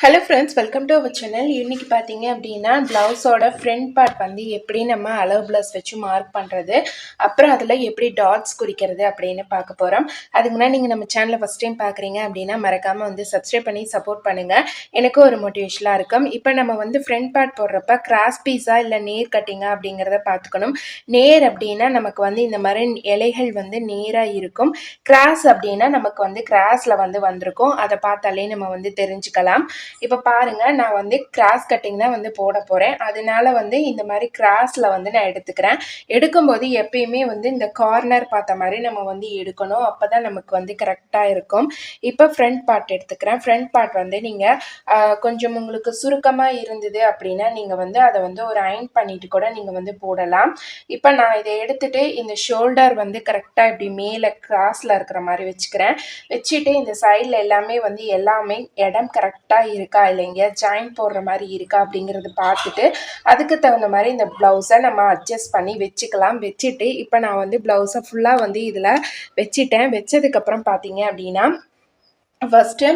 Hello friends welcome to our channel இன்றைக்கி பார்த்தீங்க அப்படின்னா ப்ளவுஸோட ஃப்ரண்ட் பார்ட் வந்து எப்படி நம்ம அளவு ப்ளவுஸ் வச்சு மார்க் பண்ணுறது அப்புறம் அதில் எப்படி டாட்ஸ் குறிக்கிறது அப்படின்னு பார்க்க போகிறோம் அதுக்கு முன்னாடி நீங்கள் நம்ம சேனலை ஃபஸ்ட் டைம் பார்க்குறீங்க அப்படின்னா மறக்காமல் வந்து சப்ஸ்கிரைப் பண்ணி சப்போர்ட் பண்ணுங்கள் எனக்கும் ஒரு மோட்டிவேஷனாக இருக்கும். இப்போ நம்ம வந்து ஃப்ரண்ட் பார்ட் போடுறப்ப கிராஸ் பீஸா இல்லை நேர் கட்டிங்கா அப்படிங்கிறத பார்த்துக்கணும். நேர் அப்படின்னா நமக்கு வந்து இந்த மாதிரி இலைகள் வந்து நேராக இருக்கும். கிராஸ் அப்படின்னா நமக்கு வந்து கிராஸில் வந்து வந்திருக்கும். அதை பார்த்தாலே நம்ம வந்து தெரிஞ்சுக்கலாம். இப்போ பாருங்க நான் வந்து கிராஸ் கட்டிங் தான் வந்து போட போகிறேன் அதனால வந்து இந்த மாதிரி கிராஸில் வந்து நான் எடுத்துக்கிறேன். எடுக்கும்போது எப்பயுமே வந்து இந்த கார்னர் பார்த்த மாதிரி நம்ம வந்து எடுக்கணும். அப்போ தான் நமக்கு வந்து கரெக்டாக இருக்கும். இப்போ ஃப்ரண்ட் பார்ட் எடுத்துக்கிறேன். ஃப்ரண்ட் பார்ட் வந்து நீங்கள் கொஞ்சம் உங்களுக்கு சுருக்கமாக இருந்தது அப்படின்னா நீங்கள் வந்து அதை வந்து ஒரு அயன் பண்ணிட்டு கூட நீங்கள் வந்து போடலாம். இப்போ நான் இதை எடுத்துகிட்டு இந்த ஷோல்டர் வந்து கரெக்டாக இப்படி மேலே கிராஸில் இருக்கிற மாதிரி வச்சுக்கிறேன். வச்சுட்டு இந்த சைடில் எல்லாமே வந்து எல்லாமே இடம் கரெக்டாக இருக்கா இல்லை எங்கேயா ஜாயின் போடுற மாதிரி இருக்கா அப்படிங்கிறது பார்த்துட்டு அதுக்கு தகுந்த மாதிரி இந்த ப்ளவுஸை நம்ம அட்ஜஸ்ட் பண்ணி வச்சுக்கலாம். வச்சுட்டு இப்போ நான் வந்து ப்ளவுஸை ஃபுல்லாக வந்து இதில் வச்சுட்டேன். வச்சதுக்கப்புறம் பார்த்தீங்க அப்படின்னா ஃபஸ்ட்டு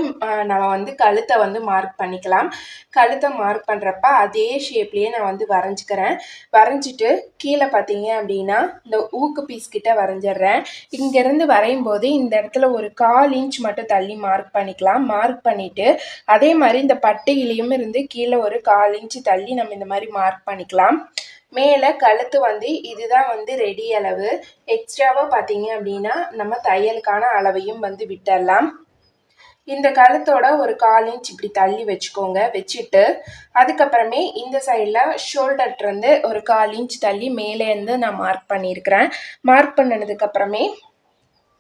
நம்ம வந்து கழுத்தை வந்து மார்க் பண்ணிக்கலாம். கழுத்தை மார்க் பண்ணுறப்ப அதே ஷேப்லேயே நான் வந்து வரைஞ்சிக்கிறேன். வரைஞ்சிட்டு கீழே பார்த்தீங்க அப்படின்னா இந்த ஊக்கு பீஸ் கிட்ட வரைஞ்சிடுறேன். இங்கேருந்து வரையும் போது இந்த இடத்துல ஒரு கால் இன்ச் மட்டும் தள்ளி மார்க் பண்ணிக்கலாம். மார்க் பண்ணிவிட்டு அதே மாதிரி இந்த பட்டையிலையும் இருந்து கீழே ஒரு கால் இன்ச் தள்ளி நம்ம இந்த மாதிரி மார்க் பண்ணிக்கலாம். மேலே கழுத்து வந்து இதுதான் வந்து ரெடி அளவு. எக்ஸ்ட்ராவாக பார்த்தீங்க அப்படின்னா நம்ம தையலுக்கான அளவையும் வந்து விட்டுடலாம். இந்த கழுத்தோட ஒரு கால் இன்ச் இப்படி தள்ளி வச்சுக்கோங்க வச்சுட்டு அதுக்கப்புறமே இந்த சைடில் ஷோல்டர்லேருந்து ஒரு கால் இன்ச் தள்ளி மேலேருந்து நான் மார்க் பண்ணியிருக்கிறேன். மார்க் பண்ணினதுக்கப்புறமே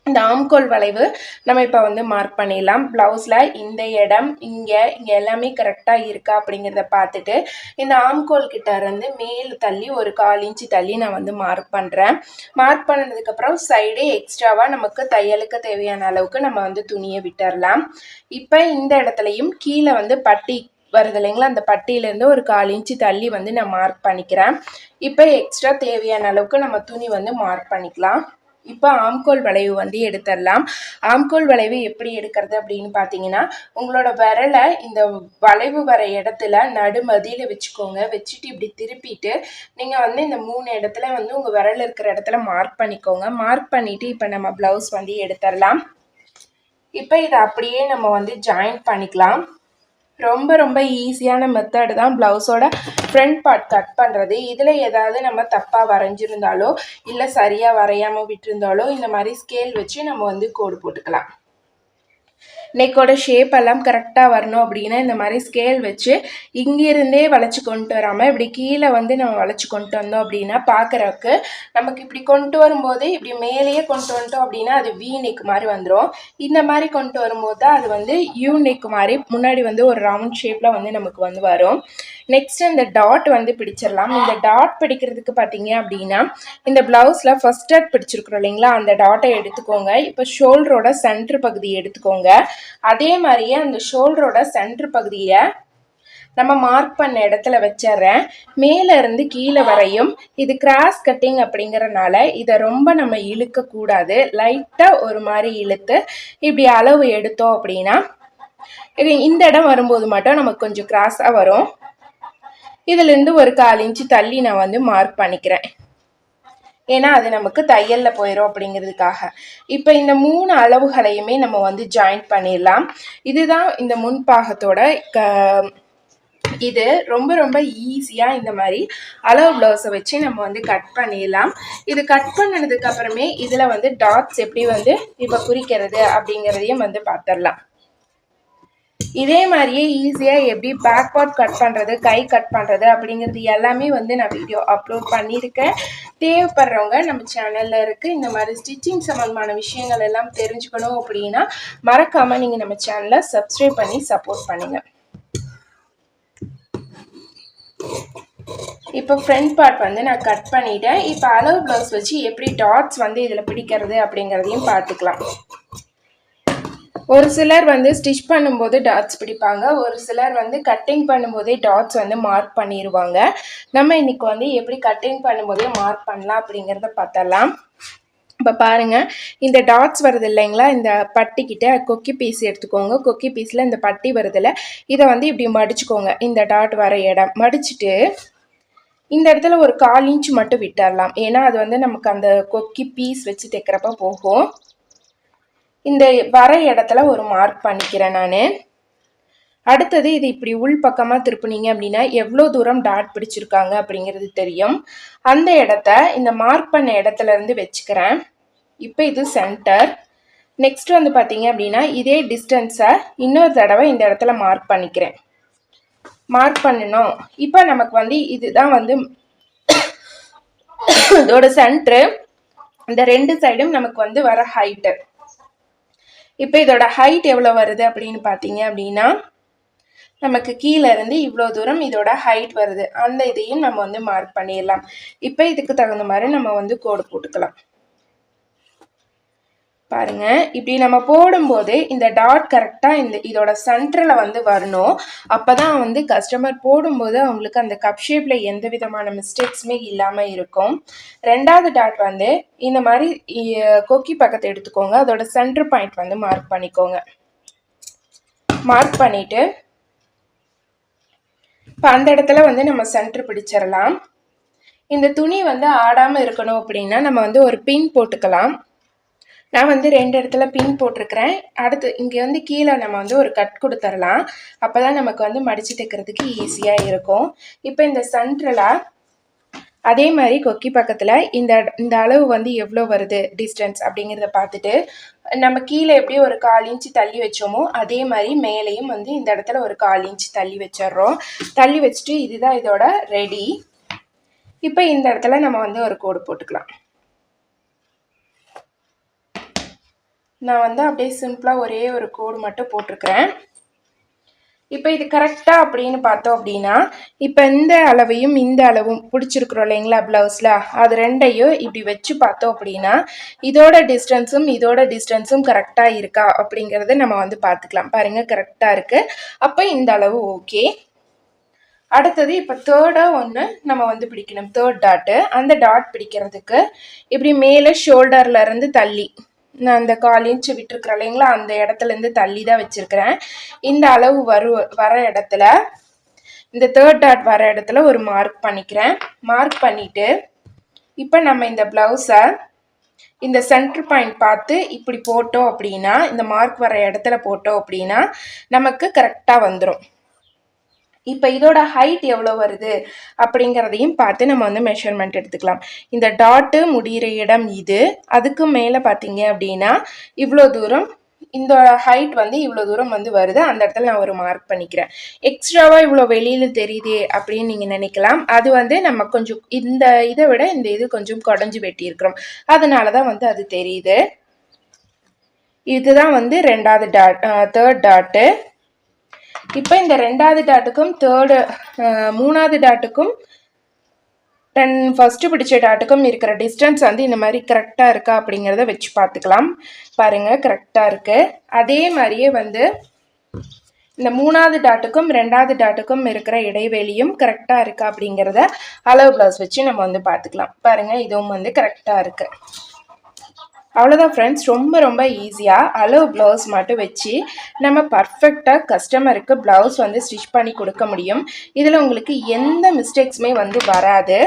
இந்த ஆம்கோல் வளைவு நம்ம இப்போ வந்து மார்க் பண்ணிடலாம். ப்ளவுஸில் இந்த இடம் இங்கே இங்கே எல்லாமே கரெக்டாக இருக்கா அப்படிங்கிறத பார்த்துட்டு இந்த ஆம்கோல் கிட்ட இருந்து மேல் தள்ளி ஒரு கால் இன்ச்சு தள்ளி நான் வந்து மார்க் பண்ணுறேன் மார்க் பண்ணதுக்கப்புறம் சைடே எக்ஸ்ட்ராவாக நமக்கு தையலுக்கு தேவையான அளவுக்கு நம்ம வந்து துணியை விட்டுறலாம். இப்போ இந்த இடத்துலையும் கீழே வந்து பட்டி வருது இல்லைங்களா? அந்த பட்டியிலேருந்து ஒரு கால் இன்ச்சு தள்ளி வந்து நான் மார்க் பண்ணிக்கிறேன். இப்போ எக்ஸ்ட்ரா தேவையான அளவுக்கு நம்ம துணி வந்து மார்க் பண்ணிக்கலாம். இப்போ ஆம்கோல் வளைவு வந்து எடுத்துடலாம் ஆம்கோல் வளைவு எப்படி எடுக்கிறது அப்படின்னு பார்த்தீங்கன்னா உங்களோட விரலை இந்த வளைவு வர இடத்துல நடுமதியில் வச்சுக்கோங்க. வச்சுட்டு இப்படி திருப்பிட்டு நீங்கள் வந்து இந்த மூணு இடத்துல வந்து உங்கள் விரல் இருக்கிற இடத்துல மார்க் பண்ணிக்கோங்க. மார்க் பண்ணிவிட்டு இப்போ நம்ம ப்ளவுஸ் வந்து எடுத்துடலாம் இப்போ இதை அப்படியே நம்ம வந்து ஜாயின் பண்ணிக்கலாம். ரொம்ப ரொம்ப ஈஸியான மெத்தடு தான் ப்ளவுஸோட ஃப்ரண்ட் பார்ட் கட் பண்ணுறது இதில் ஏதாவது நம்ம தப்பாக வரைஞ்சிருந்தாலோ இல்லை சரியாக வரையாமல் விட்டுருந்தாலோ இந்த மாதிரி ஸ்கேல் வச்சு நம்ம வந்து கோடு போட்டுக்கலாம். நெக்கோட ஷேப் எல்லாம் கரெக்டாக வரணும் அப்படின்னா இந்த மாதிரி ஸ்கேல் வச்சு இங்கிருந்தே வளைச்சி கொண்டு வராமல் இப்படி கீழே வந்து நம்ம வளைச்சி கொண்டு வந்தோம் அப்படின்னா பார்க்குறக்கு நமக்கு இப்படி கொண்டு வரும்போது இப்படி மேலேயே கொண்டு வந்துட்டோம் அப்படின்னா அது வி நெக் மாதிரி வந்துடும் இந்த மாதிரி கொண்டு வரும்போது தான் அது வந்து யூ நெக் மாதிரி முன்னாடி வந்து ஒரு ரவுண்ட் ஷேப்பில் வந்து நமக்கு வந்து வரும். நெக்ஸ்ட் இந்த டாட் வந்து பிடிச்சிடலாம் இந்த டாட் பிடிக்கிறதுக்கு பார்த்தீங்க அப்படின்னா இந்த ப்ளவுஸில் ஃபஸ்ட் டாட் பிடிச்சிருக்கிறோம் இல்லைங்களா? அந்த டாட்டை எடுத்துக்கோங்க. இப்போ ஷோல்டரோட சென்ட்ரு பகுதி எடுத்துக்கோங்க. அதே மாதிரியே அந்த ஷோல்டரோட சென்ட்ரு பகுதியை நம்ம மார்க் பண்ண இடத்துல வச்சிட்றேன். மேலே இருந்து கீழே வரையும் இது கிராஸ் கட்டிங் அப்படிங்கிறனால இதை ரொம்ப நம்ம இழுக்கக்கூடாது லைட்டாக ஒரு மாதிரி இழுத்து இப்படி அளவு எடுத்தோம் அப்படின்னா இது இந்த இடம் வரும்போது மட்டும் நமக்கு கொஞ்சம் கிராஸாக வரும். இதுலேருந்து ஒரு கால் இன்ச்சு தள்ளி நான் வந்து மார்க் பண்ணிக்கிறேன். ஏன்னா அது நமக்கு தையலில் போயிடும் அப்படிங்கிறதுக்காக. இப்போ இந்த மூணு அளவுகளையுமே நம்ம வந்து ஜாயின் பண்ணிடலாம். இதுதான் இந்த முன்பாகத்தோட க இது ரொம்ப ரொம்ப ஈஸியாக இந்த மாதிரி அளவு ப்ளவுஸை வச்சு நம்ம வந்து கட் பண்ணிடலாம். இது கட் பண்ணதுக்கப்புறமே இதில் வந்து டாட்ஸ் எப்படி வந்து இப்போ குறிக்கிறது அப்படிங்கிறதையும் வந்து பார்த்துடலாம். இதே மாதிரியே ஈஸியாக எப்படி பேக் பார்ட் கட் பண்ணுறது கை கட் பண்ணுறது அப்படிங்கிறது எல்லாமே வந்து நான் வீடியோ அப்லோட் பண்ணியிருக்கேன். தேவைப்படுறவங்க நம்ம சேனலில் இருக்குது இந்த மாதிரி ஸ்டிச்சிங் சம்மந்தமான விஷயங்கள் எல்லாம் தெரிஞ்சுக்கணும் அப்படின்னா மறக்காமல் நீங்கள் நம்ம சேனலை சப்ஸ்கிரைப் பண்ணி சப்போர்ட் பண்ணுங்கள் இப்போ ஃப்ரண்ட் பார்ட் வந்து நான் கட் பண்ணிட்டேன். இப்போ அளவு ப்ளவுஸ் வச்சு எப்படி டாட்ஸ் வந்து இதில் பிடிக்கிறது அப்படிங்கிறதையும் பார்த்துக்கலாம். ஒரு சிலர் வந்து ஸ்டிச் பண்ணும்போது டாட்ஸ் பிடிப்பாங்க. ஒரு சிலர் வந்து கட்டிங் பண்ணும்போதே டாட்ஸ் வந்து மார்க் பண்ணிடுவாங்க நம்ம இன்றைக்கி வந்து எப்படி கட்டிங் பண்ணும்போதே மார்க் பண்ணலாம் அப்படிங்கிறத பார்த்தலாம் இப்போ பாருங்கள் இந்த டாட்ஸ் வருது இல்லைங்களா? இந்த பட்டிக்கிட்ட கொக்கி பீஸ் எடுத்துக்கோங்க. கொக்கி பீஸில் இந்த பட்டி வருதில்ல இதை வந்து இப்படி மடிச்சுக்கோங்க. இந்த டாட் வர இடம். மடிச்சுட்டு இந்த இடத்துல ஒரு கால் இன்ச் மட்டும் விட்டுடலாம். ஏன்னா அது வந்து நமக்கு அந்த கொக்கி பீஸ் வச்சு தைக்கிறப்ப போகும். இந்த வர இடத்துல ஒரு மார்க் பண்ணிக்கிறேன் நான். அடுத்தது இது இப்படி உள் பக்கமாக திருப்பினீங்க அப்படின்னா எவ்வளோ தூரம் டாட் பிடிச்சிருக்காங்க அப்படிங்கிறது தெரியும். அந்த இடத்த இந்த மார்க் பண்ண இடத்துல இருந்து வச்சுக்கிறேன். இப்போ இது சென்டர் நெக்ஸ்ட் வந்து பார்த்தீங்க அப்படின்னா இதே டிஸ்டன்ஸை இன்னொரு தடவை இந்த இடத்துல மார்க் பண்ணிக்கிறேன். மார்க் பண்ணணும். இப்போ நமக்கு வந்து இதுதான் வந்து இதோட சென்ட்ரு இந்த ரெண்டு சைடும் நமக்கு வந்து வர ஹைட்டு இப்போ இதோட ஹைட் எவ்வளோ வருது அப்படின்னு பார்த்தீங்க அப்படின்னா நமக்கு கீழே இருந்து இவ்வளோ தூரம் இதோட ஹைட் வருது. அந்த இதையும் நம்ம வந்து மார்க் பண்ணிடலாம். இப்போ இதுக்கு தகுந்த மாதிரி நம்ம வந்து கோடு போட்டுக்கலாம் பாருங்க. இப்படி நம்ம போடும்போது இந்த டாட் கரெக்டாக இந்த இதோட சென்டரில் வந்து வரணும். அப்போ தான் வந்து கஸ்டமர் போடும்போது அவங்களுக்கு அந்த கப் ஷேப்பில் எந்த விதமான மிஸ்டேக்ஸுமே இல்லாமல் இருக்கும். ரெண்டாவது டாட் வந்து இந்த மாதிரி கொக்கி பக்கத்தை எடுத்துக்கோங்க. அதோட சென்டர் பாயிண்ட் வந்து மார்க் பண்ணிக்கோங்க. மார்க் பண்ணிவிட்டு இப்போ அந்த இடத்துல வந்து நம்ம சென்டர் பிடிச்சிடலாம் இந்த துணி வந்து ஆடாமல் இருக்கணும் அப்படின்னா நம்ம வந்து ஒரு பின் போட்டுக்கலாம். நான் வந்து ரெண்டு இடத்துல பின் போட்டிருக்கிறேன். அடுத்து இங்கே வந்து கீழே நம்ம வந்து ஒரு கட் கொடுத்துடலாம் அப்போ தான் நமக்கு வந்து மடித்து தைக்கிறதுக்கு ஈஸியாக இருக்கும். இப்போ இந்த சென்ட்ரலாக அதே மாதிரி கொக்கி பக்கத்தில் இந்த இந்த அளவு வந்து எவ்வளோ வருது? டிஸ்டன்ஸ் அப்படிங்கிறத பார்த்துட்டு நம்ம கீழே எப்படி ஒரு கால் இன்ச்சு தள்ளி வச்சோமோ அதே மாதிரி மேலேயும் வந்து இந்த இடத்துல ஒரு கால் இன்ச்சு தள்ளி வச்சிடுறோம். தள்ளி வச்சுட்டு இதுதான் இதோட ரெடி இப்போ இந்த இடத்துல நம்ம வந்து ஒரு கோடு போட்டுக்கலாம். நான் வந்து அப்படியே சிம்பிளாக ஒரே ஒரு கோடு மட்டும் போட்டிருக்கிறேன். இப்போ இது கரெக்டாக அப்படின்னு பார்த்தோம் அப்படின்னா இப்போ இந்த அளவையும் இந்த அளவும் பிடிச்சிருக்கிறோம் இல்லைங்களா ப்ளவுஸில் அது ரெண்டையும் இப்படி வச்சு பார்த்தோம் அப்படின்னா இதோட டிஸ்டன்ஸும் இதோட டிஸ்டன்ஸும் கரெக்டாக இருக்கா அப்படிங்கிறத நம்ம வந்து பார்த்துக்கலாம். பாருங்கள் கரெக்டாக இருக்குது அப்போ இந்த அளவு ஓகே. அடுத்தது இப்போ தேர்டாக ஒன்று நம்ம வந்து பிடிக்கணும். தேர்ட் டாட்டு அந்த டாட் பிடிக்கிறதுக்கு இப்படி மேலே ஷோல்டர்லேருந்து தள்ளி. நான் அந்த கால் இன்ச்சு விட்டுருக்குறேன் இல்லைங்களா? அந்த இடத்துலேருந்து தள்ளி தான் வச்சுருக்கிறேன். இந்த அளவு வரு வர இடத்துல இந்த தேர்ட் டாட் வர இடத்துல ஒரு மார்க் பண்ணிக்கிறேன். மார்க் பண்ணிவிட்டு இப்போ நம்ம இந்த ப்ளவுஸை இந்த சென்டர் பாயிண்ட் பார்த்து இப்படி போட்டோம் அப்படின்னா இந்த மார்க் வர இடத்துல போட்டோம் அப்படின்னா நமக்கு கரெக்டாக வந்துடும் இப்போ இதோட ஹைட் எவ்வளோ வருது அப்படிங்கிறதையும் பார்த்து நம்ம வந்து மெஷர்மெண்ட் எடுத்துக்கலாம். இந்த டாட்டு முடிகிற இடம் இது. அதுக்கு மேலே பார்த்தீங்க அப்படின்னா இவ்வளோ தூரம் இந்த ஹைட் வந்து இவ்வளோ தூரம் வந்து வருது. அந்த இடத்துல நான் ஒரு மார்க் பண்ணிக்கிறேன். எக்ஸ்ட்ராவாக இவ்வளோ வெளியில் தெரியுதே அப்படின்னு நீங்கள் நினைக்கலாம். அது வந்து நம்ம கொஞ்சம் இந்த இதை விட இந்த இது கொஞ்சம் குடஞ்சி வெட்டியிருக்கிறோம். அதனால தான் வந்து அது தெரியுது. இதுதான் வந்து ரெண்டாவது டாட் தேர்ட் டாட்டு இப்போ இந்த ரெண்டாவது டாட்டுக்கும் தேர்டு மூணாவது டாட்டுக்கும் டென் ஃபஸ்ட்டு பிடிச்ச டாட்டுக்கும் இருக்கிற டிஸ்டன்ஸ் வந்து இந்த மாதிரி கரெக்டாக இருக்கா அப்படிங்கிறத வச்சு பார்த்துக்கலாம். பாருங்கள் கரெக்டாக இருக்குது அதே மாதிரியே வந்து இந்த மூணாவது டாட்டுக்கும் ரெண்டாவது டாட்டுக்கும் இருக்கிற இடைவெளியும் கரெக்டாக இருக்கா அப்படிங்கிறத அளவு ப்ளவுஸ் வச்சு நம்ம வந்து பார்த்துக்கலாம். பாருங்கள் இதுவும் வந்து கரெக்டாக இருக்குது அவ்வளோதான் ஃப்ரெண்ட்ஸ் ரொம்ப ரொம்ப ஈஸியாக அளவு ப்ளவுஸ் மட்டும் வச்சு நம்ம பர்ஃபெக்டாக கஸ்டமருக்கு ப்ளவுஸ் வந்து ஸ்டிச் பண்ணி கொடுக்க முடியும். இதில் உங்களுக்கு எந்த மிஸ்டேக்ஸுமே வந்து வராது.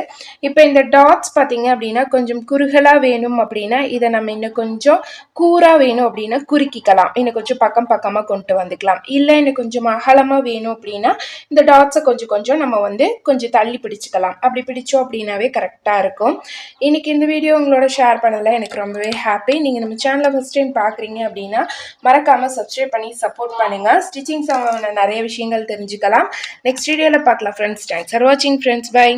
இப்போ இந்த டாட்ஸ் பார்த்திங்க அப்படின்னா கொஞ்சம் குறுகலாக வேணும் அப்படின்னா இதை நம்ம இன்னும் கொஞ்சம் கூராக வேணும் அப்படின்னா குறுக்கிக்கலாம். இன்னும் கொஞ்சம் பக்கம் பக்கமாக கொண்டு வந்துக்கலாம். இல்லை இன்னும் கொஞ்சம் அகலமாக வேணும் அப்படின்னா இந்த டாட்ஸை கொஞ்சம் கொஞ்சம் நம்ம வந்து கொஞ்சம் தள்ளி பிடிச்சிக்கலாம். அப்படி பிடிச்சோம் அப்படின்னாவே கரெக்டாக இருக்கும். இன்றைக்கி இந்த வீடியோ உங்களோட ஷேர் பண்ணதில் எனக்கு ரொம்பவே ஹாப்பி ஆப்பே நீங்கள் நம்ம சேனலை ஃபஸ்ட் டைம் பார்க்குறீங்க அப்படின்னா மறக்காமல் சப்ஸ்கிரைப் பண்ணி சப்போர்ட் பண்ணுங்கள் ஸ்டிச்சிங் சம்பந்தமான நிறைய விஷயங்கள் தெரிஞ்சுக்கலாம். நெக்ஸ்ட் வீடியோவில் பார்க்கலாம் ஃப்ரெண்ட்ஸ் தேங்க்ஸ் ஃபார் வாட்சிங் ஃப்ரெண்ட்ஸ் பை